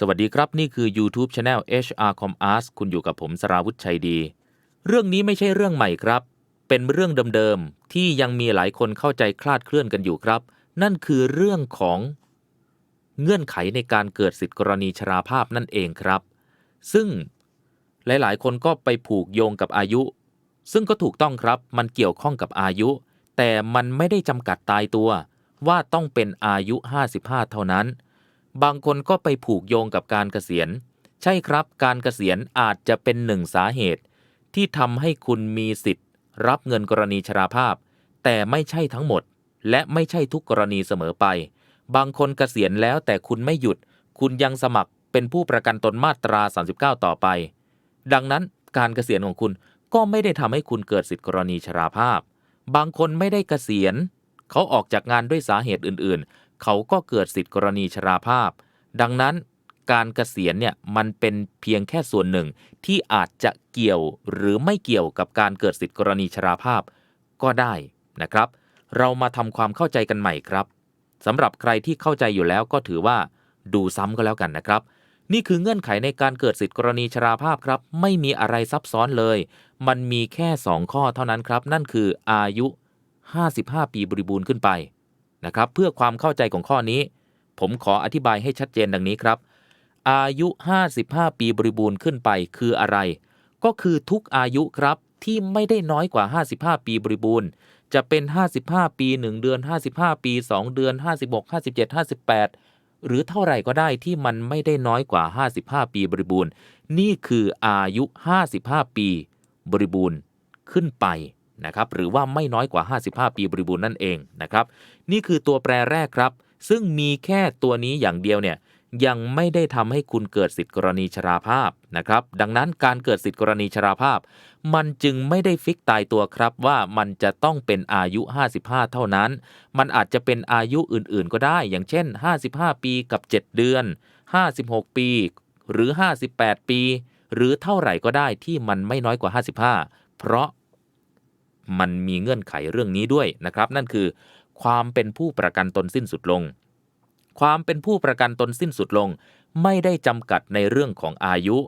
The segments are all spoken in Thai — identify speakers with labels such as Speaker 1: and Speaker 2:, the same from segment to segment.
Speaker 1: สวัสดีครับ นี่คือ YouTube Channel HR Com Ars คุณอยู่กับผมสราวุธชัยดี เรื่องนี้ไม่ใช่เรื่องใหม่ครับ เป็นเรื่องเดิมๆ ที่ยังมีหลายคนเข้าใจคลาดเคลื่อนกันอยู่ครับ นั่นคือเรื่องของเงื่อนไขในการเกิดสิทธิกรณีชราภาพนั่นเองครับ ซึ่งหลายๆ คนก็ไปผูกโยงกับอายุ ซึ่งก็ถูกต้องครับ มันเกี่ยวข้องกับอายุ แต่มันไม่ได้จำกัดตายตัว ว่าต้องเป็นอายุ 55 เท่านั้น บางคนก็ไปผูกโยงกับการเกษียณ ใช่ครับ การเกษียณอาจจะเป็นหนึ่งสาเหตุ ที่ทำให้คุณมีสิทธิ์ รับเงินกรณีชราภาพ แต่ไม่ใช่ทั้งหมด และไม่ใช่ทุกกรณีเสมอไป บางคนเกษียณแล้วแต่คุณไม่หยุด คุณยังสมัครเป็นผู้ประกันตนมาตรา 39 ต่อไป ดังนั้นการเกษียณของคุณก็ไม่ได้ทำให้คุณเกิดสิทธิกรณีชราภาพ บางคนไม่ได้เกษียณ เขาออกจากงานด้วยสาเหตุอื่น เขาก็เกิดสิทธิกรณีชราภาพ ดังนั้นการเกษียณเนี่ยมันเป็นเพียงแค่ส่วนหนึ่งที่อาจจะเกี่ยวหรือไม่เกี่ยวกับการเกิดสิทธิกรณีชราภาพก็ได้นะครับ เรามาทำความเข้าใจกันใหม่ครับสำหรับใครที่เข้าใจอยู่แล้วก็ถือว่า ดูซ้ำก็แล้วกันนะครับ นี่คือเงื่อนไขในการเกิดสิทธิกรณีชราภาพครับ ไม่มีอะไรซับซ้อนเลย มันมีแค่ 2 ข้อเท่านั้นครับ นั่นคืออายุ 55 ปีบริบูรณ์ขึ้นไป นะครับ เพื่อความเข้าใจของข้อนี้ ผมขออธิบายให้ชัดเจนดังนี้ครับ อายุ 55 ปีบริบูรณ์ขึ้นไปคืออะไร ก็คือทุกอายุครับที่ไม่ได้น้อยกว่า 55 ปีบริบูรณ์ จะเป็น 55 ปี 1 เดือน 55 ปี 2 เดือน 56 57 58 หรือเท่าไหร่ก็ได้ที่มันไม่ได้น้อยกว่า 55 ปีบริบูรณ์ นี่คืออายุ 55 ปี บริบูรณ์ขึ้นไป นะครับหรือว่าไม่น้อยกว่า 55 ปีบริบูรณ์นั่นเองนะครับนี่คือตัวแปรแรกครับ ซึ่งมีแค่ตัวนี้อย่างเดียวเนี่ยยังไม่ได้ทำให้คุณเกิดสิทธิกรณีชราภาพนะครับ ดังนั้นการเกิดสิทธิกรณีชราภาพ มันจึงไม่ได้ฟิกตายตัวครับว่ามันจะต้องเป็นอายุ 55 เท่านั้น มันอาจจะเป็นอายุอื่นๆ ก็ได้ อย่างเช่น 55 ปีกับ 7 เดือน 56 ปี หรือ 58 ปี หรือเท่าไหร่ก็ได้ที่มันไม่น้อยกว่า 55 เพราะ มันมีเงื่อนไขเรื่องนี้ด้วยนะครับ นั่นคือ ความเป็นผู้ประกันตนสิ้นสุดลง ความเป็นผู้ประกันตนสิ้นสุดลง ไม่ได้จำกัดในเรื่องของอายุ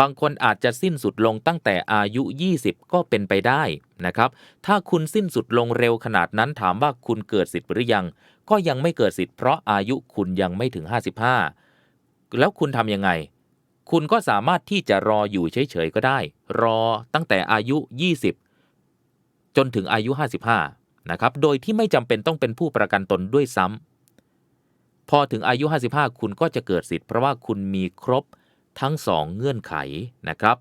Speaker 1: บางคนอาจจะสิ้นสุดลงตั้งแต่อายุ 20 ก็เป็นไปได้นะครับ ถ้าคุณสิ้นสุดลงเร็วขนาดนั้นถามว่าคุณเกิดสิทธิ์หรือยัง ก็ยังไม่เกิดสิทธิ์เพราะอายุคุณยังไม่ถึง 55 แล้วคุณทำยังไงคุณก็สามารถที่จะรออยู่เฉยๆก็ได้ รอตั้งแต่อายุ 20 จนถึงอายุ 55 นะครับ โดยที่ไม่จำเป็นต้องเป็นผู้ประกันตนด้วยซ้ำ พอถึงอายุ 55 คุณก็จะเกิดสิทธิ์เพราะว่าคุณมีครบทั้ง 2 เงื่อนไขนะครับ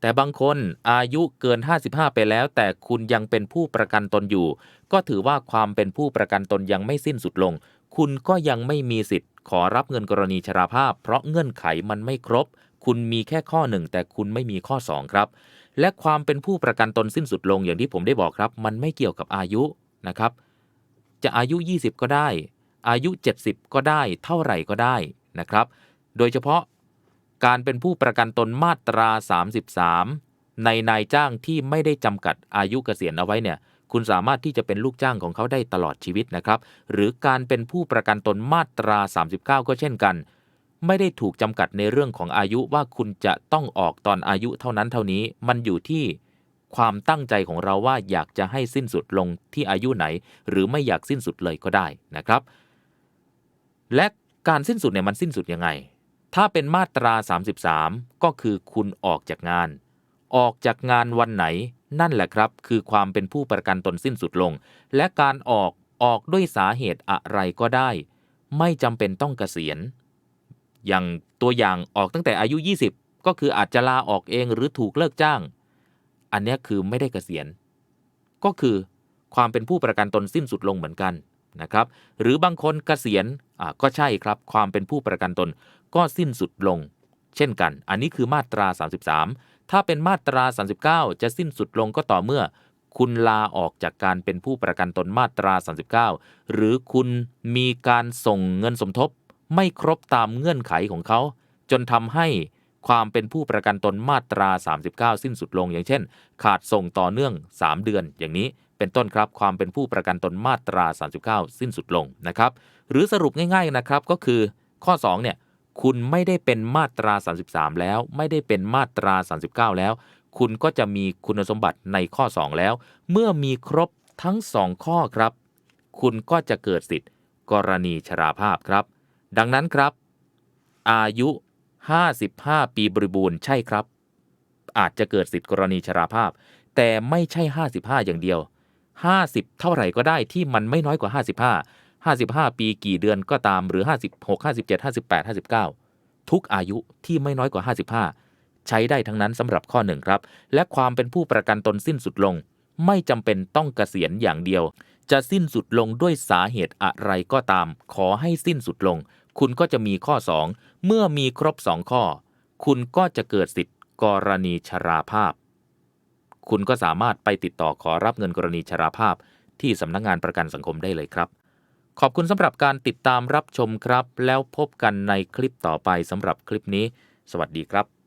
Speaker 1: แต่บางคนอายุเกิน 55 ไปแล้ว แต่คุณยังเป็นผู้ประกันตนอยู่ ก็ถือว่าความเป็นผู้ประกันตนยังไม่สิ้นสุดลง คุณก็ยังไม่มีสิทธิ์ ขอรับเงินกรณีชราภาพ เพราะเงื่อนไขมันไม่ครบ คุณมีแค่ข้อหนึ่งแต่คุณไม่มีข้อ 2 ครับ และความเป็นผู้ประกันตนสิ้นสุดลงอย่างที่ผมได้บอกครับ มันไม่เกี่ยวกับอายุนะครับ จะอายุ 20 ก็ได้ อายุ 70 ก็ได้เท่าไหร่ก็ได้นะครับ โดยเฉพาะการเป็นผู้ประกันตนมาตรา 33 ในนายจ้างที่ไม่ได้จำกัดอายุเกษียณเอาไว้เนี่ยคุณสามารถที่จะเป็นลูกจ้างของเขาได้ตลอดชีวิตนะครับ หรือการเป็นผู้ประกันตนมาตรา 39 ก็เช่นกัน ไม่ได้ถูกจำกัดในเรื่องของอายุว่าคุณจะต้องออกตอนอายุเท่านั้นเท่านี้ มันอยู่ที่ความตั้งใจของเราว่าอยากจะให้สิ้นสุดลงที่อายุไหน หรือไม่อยากสิ้นสุดเลยก็ได้นะครับ และการสิ้นสุดเนี่ยมันสิ้นสุดยังไง ถ้าเป็นมาตรา 33 ก็คือคุณออกจากงาน ออกจากงานวันไหน นั่นแหละครับ คือความเป็นผู้ประกันตนสิ้นสุดลง และการออกออกด้วยสาเหตุอะไรก็ได้ ไม่จำเป็นต้องเกษียณ อย่างตัวอย่างออกตั้งแต่อายุ 20 ก็คืออาจจะลาออกเองหรือถูกเลิกจ้าง อันนี้คือไม่ได้เกษียณ ก็คือความเป็นผู้ประกันตนสิ้นสุดลงเหมือนกันนะครับ หรือบางคนเกษียณอ่าก็ใช่ครับ ความเป็นผู้ประกันตนก็สิ้นสุดลง เช่นกัน อันนี้คือมาตรา 33 ถ้าเป็นมาตรา 39 จะสิ้นสุดลงก็ต่อเมื่อ คุณลาออกจากการเป็นผู้ประกันตนมาตรา 39 หรือคุณมีการส่งเงินสมทบ ไม่ครบตามเงื่อนไขของเขา จนทำให้ความเป็นผู้ประกันตนมาตรา 39 สิ้นสุดลง อย่างเช่น ขาดส่งต่อเนื่อง 3 เดือน อย่างนี้เป็นต้นครับความเป็นผู้ประกันตนมาตรา 39 สิ้นสุดลงนะครับ หรือสรุปง่ายๆนะครับก็คือข้อ2เนี่ยคุณไม่ได้เป็นมาตรา 33 แล้ว ไม่ได้เป็นมาตรา 39 แล้ว คุณก็จะมีคุณสมบัติในข้อ 2 แล้ว เมื่อมีครบทั้ง 2 ข้อครับ คุณก็จะเกิดสิทธิ์ กรณีชราภาพครับ ดังนั้นครับ อายุ 55 ปีบริบูรณ์ใช่ครับ อาจจะเกิดสิทธิกรณีชราภาพ แต่ไม่ใช่ 55 อย่างเดียว 50 เท่าไหร่ก็ได้ที่มันไม่น้อยกว่า 55 55 ปีกี่เดือนก็ตามหรือ 56 57 58 59 ทุกอายุที่ไม่น้อยกว่า 55 ใช้ได้ทั้งนั้นสำหรับข้อหนึ่งครับ และความเป็นผู้ประกันตนสิ้นสุดลง ไม่จำเป็นต้องเกษียณอย่างเดียว จะสิ้นสุดลงด้วยสาเหตุอะไรก็ตาม ขอให้สิ้นสุดลง คุณก็จะมีข้อ 2 เมื่อมีครบ2ข้อ คุณก็จะเกิดสิทธิ์กรณีชราภาพ คุณก็สามารถไปติดต่อขอรับเงินกรณีชราภาพ ที่สำนักงานประกันสังคมได้เลยครับ ขอบคุณสำหรับการติดตามรับชมครับ แล้วพบกันในคลิปต่อไปสำหรับคลิปนี้ สวัสดีครับ